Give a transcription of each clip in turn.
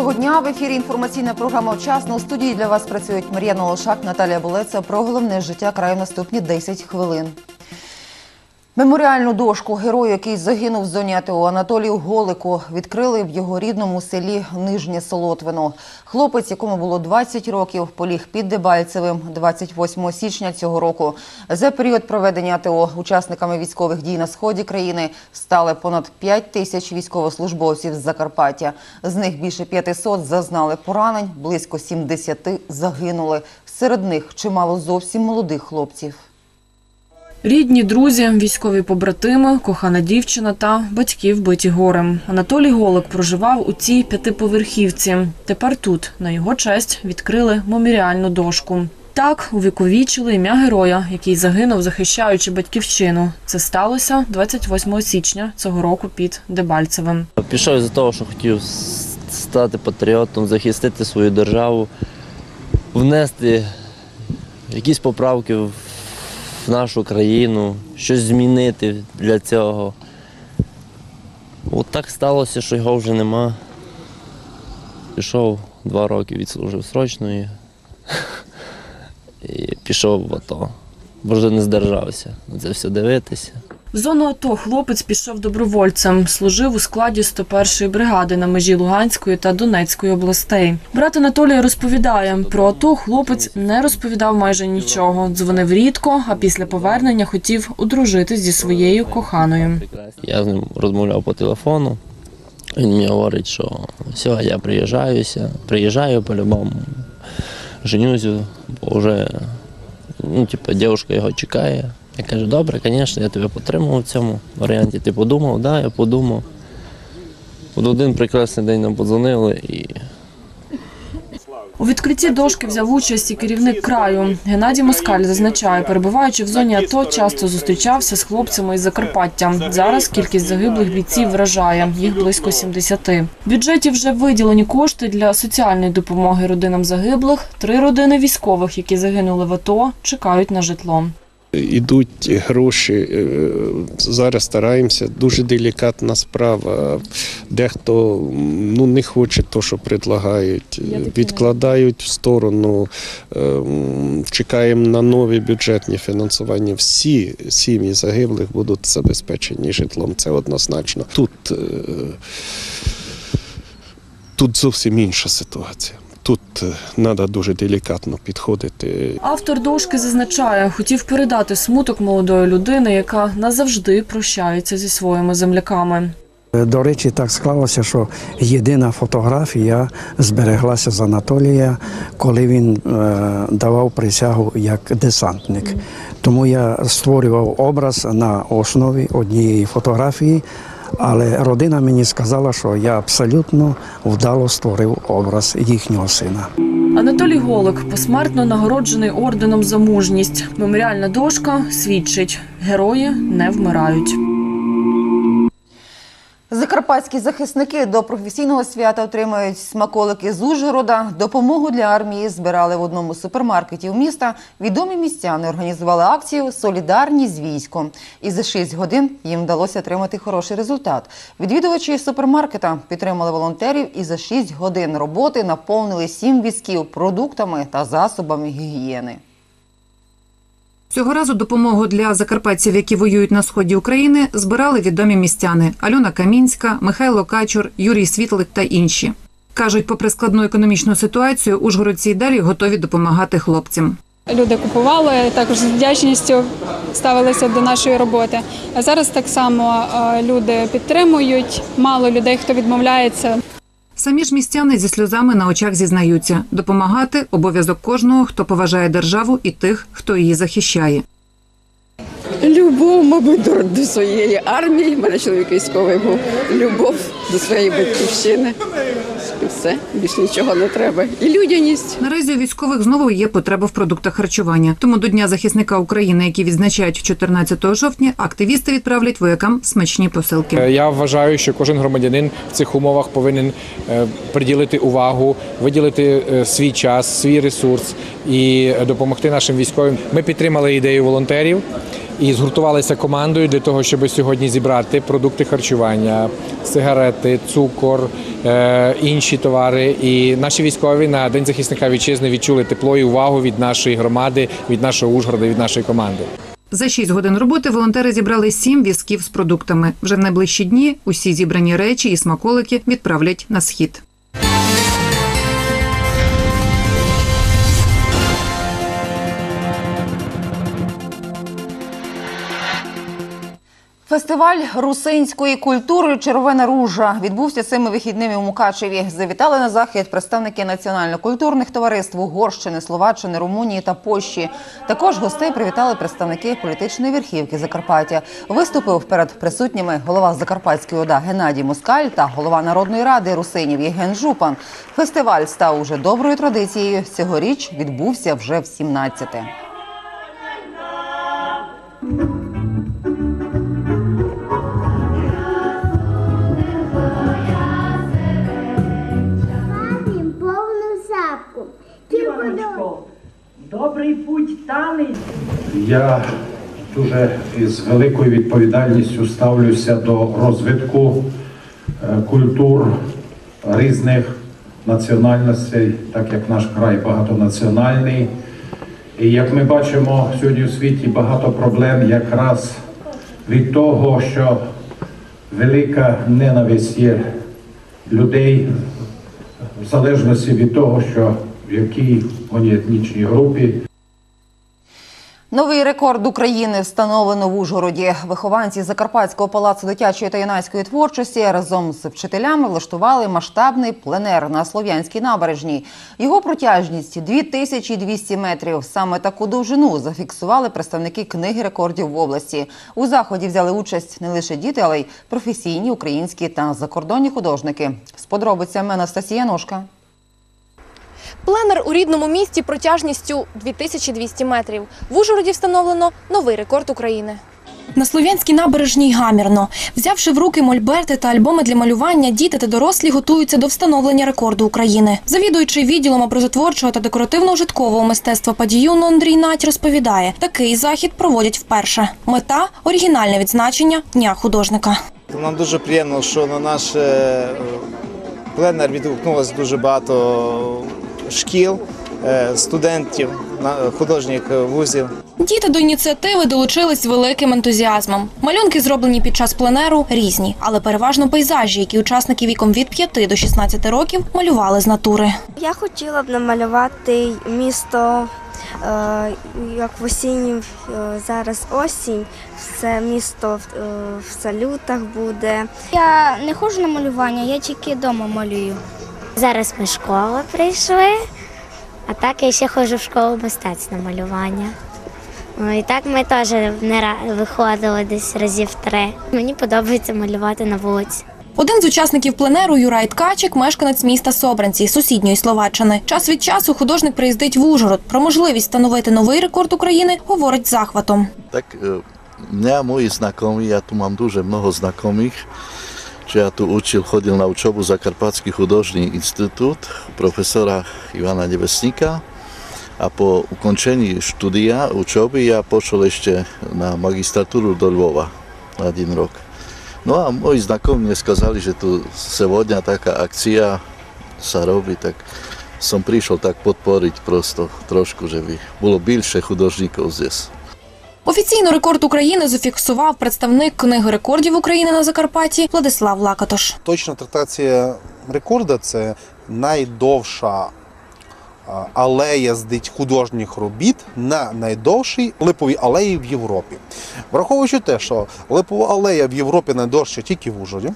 Доброго дня. В ефірі інформаційна програма «Вчасно». У студії для вас працюють Мар'яна Лошак, Наталія Болеця Про головне життя краю наступні 10 хвилин. Меморіальну дошку герою, який загинув в зоні АТО Анатолію Голику, відкрили в його рідному селі Нижнє Солотвино. Хлопець, якому було 20 років, поліг під Дебальцевим 28 січня цього року. За період проведення АТО учасниками військових дій на сході країни стали понад 5 тисяч військовослужбовців з Закарпаття. З них більше 500 зазнали поранень, близько 70 загинули. Серед них чимало зовсім молодих хлопців. Рідні, друзі, військові побратими, кохана дівчина та батьки вбиті горем. Анатолій Голик проживав у цій п'ятиповерхівці. Тепер тут на його честь відкрили меморіальну дошку. Так увіковічили ім'я героя, який загинув, захищаючи батьківщину. Це сталося 28 січня цього року під Дебальцевим. Пішов із-за того, що хотів стати патріотом, захистити свою державу, внести якісь поправки в в нашу країну, щось змінити для цього. От так сталося, що його вже нема. Пішов два роки, відслужив срочно і, і пішов в АТО. Бо вже не здержався на це все дивитися. В зону АТО хлопець пішов добровольцем, служив у складі 101-ї бригади на межі Луганської та Донецької областей. Брат Анатолій розповідає, про АТО хлопець не розповідав майже нічого. Дзвонив рідко, а після повернення хотів одружитись зі своєю коханою. Я з ним розмовляв по телефону. Він мені говорить, що все, я приїжджаюся, приїжджаю по-любому, женюся, бо вже ну, типу, дівчинка його чекає. Я кажу, добре, звісно, я тебе підтримував в цьому варіанті. Ти подумав, так, да, я подумав. От один прекрасний день нам подзвонили і У відкритті дошки взяв участь і керівник краю. Геннадій Москаль зазначає, перебуваючи в зоні АТО, часто зустрічався з хлопцями із Закарпаття. Зараз кількість загиблих бійців вражає, їх близько 70. В бюджеті вже виділені кошти для соціальної допомоги родинам загиблих. Три родини військових, які загинули в АТО, чекають на житло. Ідуть гроші. е, Зараз стараємося. Дуже делікатна справа. Дехто ну, не хоче то, що предлагають. Відкладають в сторону. Е, Чекаємо на нові бюджетні фінансування. Всі сім'ї загиблих будуть забезпечені житлом. Це однозначно. Тут, е, тут зовсім інша ситуація. Тут треба дуже делікатно підходити. Автор дошки зазначає, хотів передати смуток молодої людини, яка назавжди прощається зі своїми земляками. До речі, так склалося, що єдина фотографія збереглася з Анатолія, коли він е, давав присягу як десантник. Тому я створював образ на основі однієї фотографії, але родина мені сказала, що я абсолютно вдало створив образ їхнього сина. Анатолій Голик посмертно нагороджений орденом за мужність. Меморіальна дошка свідчить: герої не вмирають. Закарпатські захисники до професійного свята отримають смаколики з Ужгорода. Допомогу для армії збирали в одному з супермаркетів міста. Відомі містяни організували акцію Солідарні з військом. І за 6 годин їм вдалося отримати хороший результат. Відвідувачі супермаркета підтримали волонтерів і за 6 годин роботи наповнили 7 візків продуктами та засобами гігієни. Цього разу допомогу для закарпатців, які воюють на сході України, збирали відомі містяни Альона Камінська, Михайло Качур, Юрій Світлик та інші. Кажуть, попри складну економічну ситуацію, ужгородці й далі готові допомагати хлопцям. Люди купували також з вдячністю ставилися до нашої роботи. А зараз так само люди підтримують. Мало людей, хто відмовляється. Самі ж містяни зі сльозами на очах зізнаються, допомагати обов'язок кожного, хто поважає державу і тих, хто її захищає. Любов, мабуть, до, своєї армії. У мене чоловік військовий був. Любов до своєї батьківщини. І все, більш нічого не треба. І людяність. Наразі у військових знову є потреба в продуктах харчування. Тому до Дня захисника України, який відзначають 14 жовтня, активісти відправлять воякам смачні посилки. Е, Я вважаю, що кожен громадянин в цих умовах повинен е, приділити увагу, виділити е, свій час, свій ресурс і допомогти нашим військовим. Ми підтримали ідею волонтерів. І згуртувалися командою для того, щоб сьогодні зібрати продукти харчування, сигарети, цукор, е, інші товари. І наші військові на День захисника вітчизни відчули тепло і увагу від нашої громади, від нашого Ужгорода, від нашої команди. За 6 годин роботи волонтери зібрали 7 візків з продуктами. Вже в найближчі дні усі зібрані речі і смаколики відправлять на схід. Фестиваль русинської культури Червона ружа відбувся цими вихідними у Мукачеві. Завітали на захід представники національно-культурних товариств Угорщини, Словаччини, Румунії та Польщі. Також гостей привітали представники політичної верхівки Закарпаття. Виступив перед присутніми голова Закарпатської ОДА Геннадій Москаль та голова Народної ради русинів Євген Жупан. Фестиваль став уже доброю традицією. Цьогоріч відбувся вже в 17-те. Путь. Я дуже із великою відповідальністю ставлюся до розвитку е, культур різних національностей, так як наш край багатонаціональний. І як ми бачимо сьогодні у світі багато проблем якраз від того, що велика ненависть є людей в залежності від того, що в якій вони етнічній групі. Новий рекорд України встановлено в Ужгороді. Вихованці Закарпатського палацу дитячої та юнацької творчості разом з вчителями влаштували масштабний пленер на Слов'янській набережній. Його протяжність 2200 метрів. Саме таку довжину зафіксували представники книги рекордів в області. У заході взяли участь не лише діти, але й професійні українські та закордонні художники. З подробицями Анастасія Ножка. Пленер у рідному місті протяжністю 2200 метрів. В Ужгороді встановлено новий рекорд України. На Слов'янській набережній гамірно. Взявши в руки мольберти та альбоми для малювання, діти та дорослі готуються до встановлення рекорду України. Завідуючий відділом образотворчого та декоративно-ужиткового мистецтва падіюну Андрій Нать розповідає, такий захід проводять вперше. Мета оригінальне відзначення Дня художника. Нам дуже приємно, що на наш е, пленер відгукнулося дуже багато шкіл, е, студентів, художніх вузів. Діти до ініціативи долучились великим ентузіазмом. Малюнки, зроблені під час пленеру, різні, але переважно пейзажі, які учасники віком від 5 до 16 років малювали з натури. Я хотіла б намалювати місто, е, як в осінній, е, зараз осінь, це місто в, в салютах буде. Я не ходжу на малювання, я тільки вдома малюю. Зараз ми школи прийшли, а так я ще ходжу в школу мистецтв на малювання. Ну, І так ми теж не виходили десь разів три. Мені подобається малювати на вулиці. Один з учасників пленеру Юрай Ткачик, мешканець міста Собранці, сусідньої Словаччини. Час від часу художник приїздить в Ужгород. Про можливість встановити новий рекорд України говорить з захватом. Tak e, mňa moji znakomi, ja tu mám duže mnoho Čiže ja tu učil, chodil na učobu za Karpatský chudožný institút profesora Ivana Nevesníka a po ukončení štúdia učoby ja pošiel ešte na magistratúru do Lvova na jeden rok. No a moji znakomi mne skazali, že tu sevodňa taká akcia sa robí, tak som prišiel tak podporiť prosto trošku, že by bolo bilšie chudožníkov zdes. Офіційно рекорд України зафіксував представник книги рекордів України на Закарпатті Владислав Лакатош. Точна трактація рекорда це найдовша алея з художніх робіт на найдовшій липовій алеї в Європі. Враховуючи те, що липова алея в Європі найдовша тільки в Ужгороді,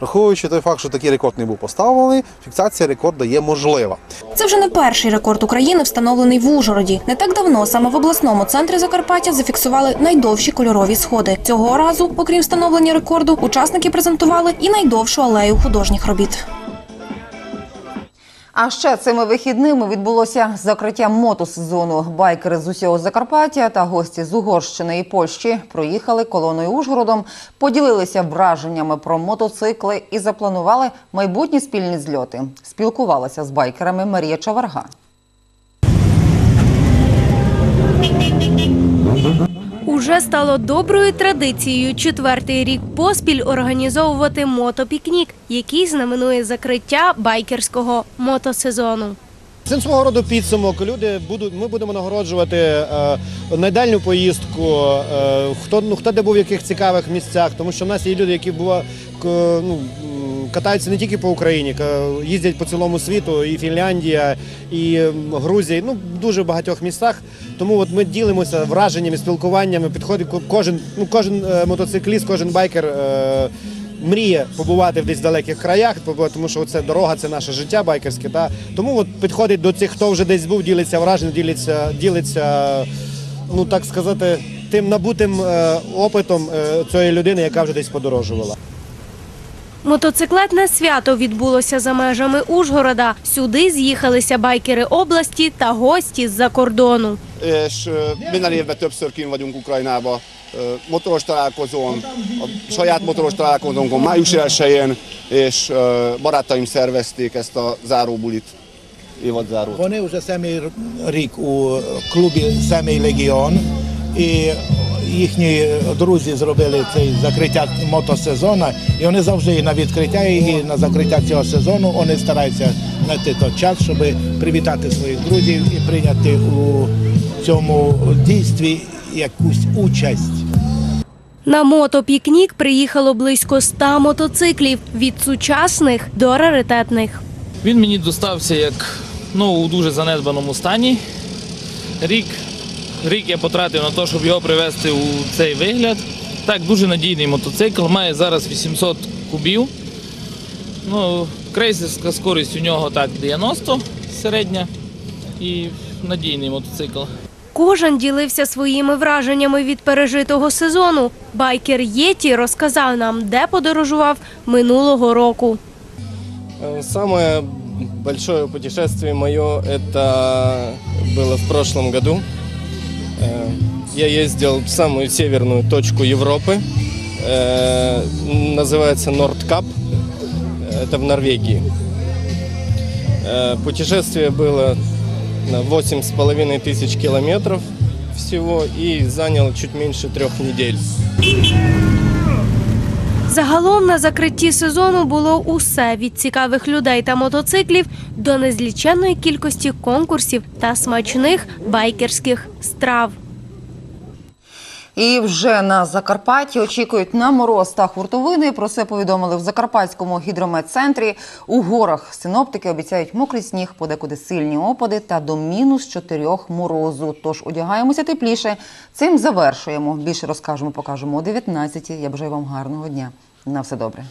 враховуючи той факт, що такий рекорд не був поставлений, фіксація рекорду є можлива. Це вже не перший рекорд України, встановлений в Ужгороді. Не так давно саме в обласному центрі Закарпаття зафіксували найдовші кольорові сходи. Цього разу, окрім встановлення рекорду, учасники презентували і найдовшу алею художніх робіт. А ще цими вихідними відбулося закриття мотосезону. Байкери з усього Закарпаття та гості з Угорщини і Польщі проїхали колоною Ужгородом, поділилися враженнями про мотоцикли і запланували майбутні спільні зльоти. Спілкувалася з байкерами Марія Чаварга. Уже стало доброю традицією четвертий рік поспіль організовувати мотопікнік, який знаменує закриття байкерського мотосезону. Цим свого роду підсумок. Люди будуть. Ми будемо нагороджувати е, найдальню поїздку. Е, хто ну хто де був в яких цікавих місцях, тому що в нас є люди, які к- ну, катаються не тільки по Україні, їздять по цілому світу, і Фінляндія, і Грузія. Ну дуже багатьох містах. Тому от ми ділимося враженнями, спілкуваннями. Підходить кожен, ну кожен е, мотоцикліст, кожен байкер. Е, мріє побувати в десь далеких краях, тому що це дорога, це наше життя байкерське. Та? Тому от підходить до цих, хто вже десь був, ділиться враженням, ділиться, ділиться, ну так сказати, тим набутим е, опитом е, цієї людини, яка вже десь подорожувала. Мотоциклетне свято відбулося за межами Ужгорода. Сюди з'їхалися байкери області та гості з-за кордону. és ö, minden évben többször kín vagyunk Ukrajnába ö, motoros találkozón, a saját motoros találkozónkon május 1-én, és ö, barátaim szervezték ezt a záróbulit, évadzárót. Вони вже семий рік у клубі Семий Легіон, і їхні друзі зробили цей закриття мотосезону, і вони завжди і на відкриття, і на закриття цього сезону вони стараються знайти той час, щоб привітати своїх друзів і прийняти у цьому дійстві якусь участь. На мотопікнік приїхало близько ста мотоциклів від сучасних до раритетних. Він мені достався як ну, у дуже занедбаному стані. Рік, рік я потратив на те, щоб його привести у цей вигляд. Так, дуже надійний мотоцикл, має зараз 800 кубів. Ну, крейсерська скорість у нього так 90 середня і надійний мотоцикл. Кожен ділився своїми враженнями від пережитого сезону. Байкер Єті розказав нам, де подорожував минулого року. Э, Самое большое путешествие мое это было в прошлом году. Э, Я ездил в самую северную точку Европы. Э, Называется Нордкап. Это в Норвегии. Э, Путешествие было на 8,5 тысяч километров всего и заняло чуть меньше трех недель. Загалом на закритті сезону було усе від цікавих людей та мотоциклів до незліченної кількості конкурсів та смачних байкерських страв. І вже на Закарпатті очікують на мороз та хуртовини. Про це повідомили в Закарпатському гідрометцентрі. У горах синоптики обіцяють мокрий сніг, подекуди сильні опади та до мінус чотирьох морозу. Тож одягаємося тепліше. Цим завершуємо. Більше розкажемо, покажемо о 19 Я бажаю вам гарного дня. На все добре.